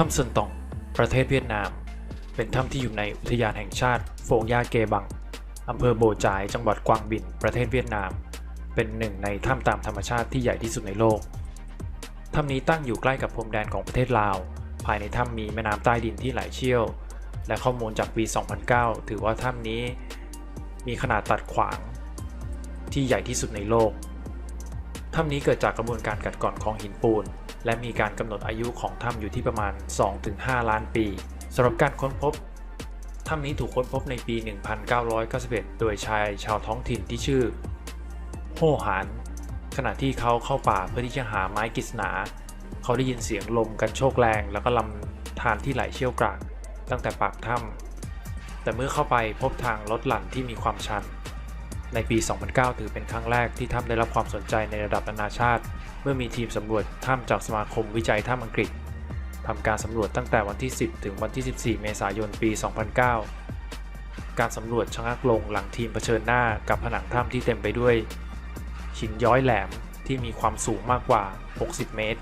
ถ้ำเซินตองประเทศเวียดนาม เป็นถ้ำที่อยู่ในอุทยานแห่งชาติโฟงยาเกบัง อำเภอโบจาย จังหวัดกวางบิน ประเทศเวียดนาม เป็นหนึ่งในถ้ำตามธรรมชาติที่ใหญ่ที่สุดในโลก ถ้ำนี้ตั้งอยู่ใกล้กับพรมแดนของประเทศลาว ภายในถ้ำมีแม่น้ำใต้ดินที่ไหลเชี่ยว และข้อมูลจากปี 2009 ถือว่าถ้ำนี้ มีขนาดตัดขวาง ที่ใหญ่ที่สุดในโลก ถ้ำนี้เกิดจากกระบวนการกัดกร่อนของหินปูน และมีการกำหนดอายุของถ้ำอยู่ที่ประมาณ 2-5 ล้านปีสำหรับการค้นพบถ้ำนี้ถูกค้นพบในปี 1991 โดยชายชาวท้องถิ่นที่ชื่อโฮหานขณะที่เขาเข้าป่าเพื่อที่จะหาไม้กฤษณา เขาได้ยินเสียงลมกันโชกแรง แล้วก็ลำธารที่ไหลเชี่ยวกรากตั้งแต่ปากถ้ำแต่เมื่อเข้าไปพบทางลดหลั่นที่มีความชัน ในปี 2009 ถือเป็นครั้งแรกที่ถ้ำได้รับความสนใจในระดับนานาชาติ เมื่อมีทีมสำรวจถ้ำจากสมาคมวิจัยถ้ำอังกฤษทำการสำรวจตั้งแต่วันที่ 10 ถึงวันที่ 14 เมษายน ปี 2009 การสำรวจชะงักลงหลังทีมเผชิญหน้ากับผนังถ้ำที่เต็มไปด้วยหินย้อยแหลมที่มีความสูงมากกว่า 60 เมตร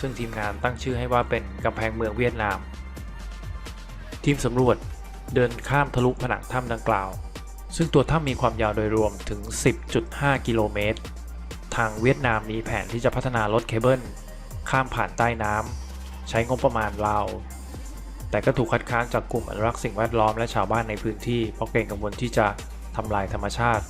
ซึ่งทีมงานตั้งชื่อให้ว่าเป็นกำแพงเมืองเวียดนาม ทีมสำรวจเดินข้ามทะลุผนังถ้ำดังกล่าว ซึ่งตัวถ้ำมีความยาวโดยรวมถึง 10.5 กิโลเมตร ทางเวียดนามมีแผนที่จะพัฒนารถเคเบิล ข้ามผ่านใต้น้ำ ใช้งบประมาณราว แต่ก็ถูกคัดค้านจากกลุ่มอนุรักษ์สิ่งแวดล้อมและชาวบ้านในพื้นที่ เพราะเกรงกังวลที่จะทำลายธรรมชาติ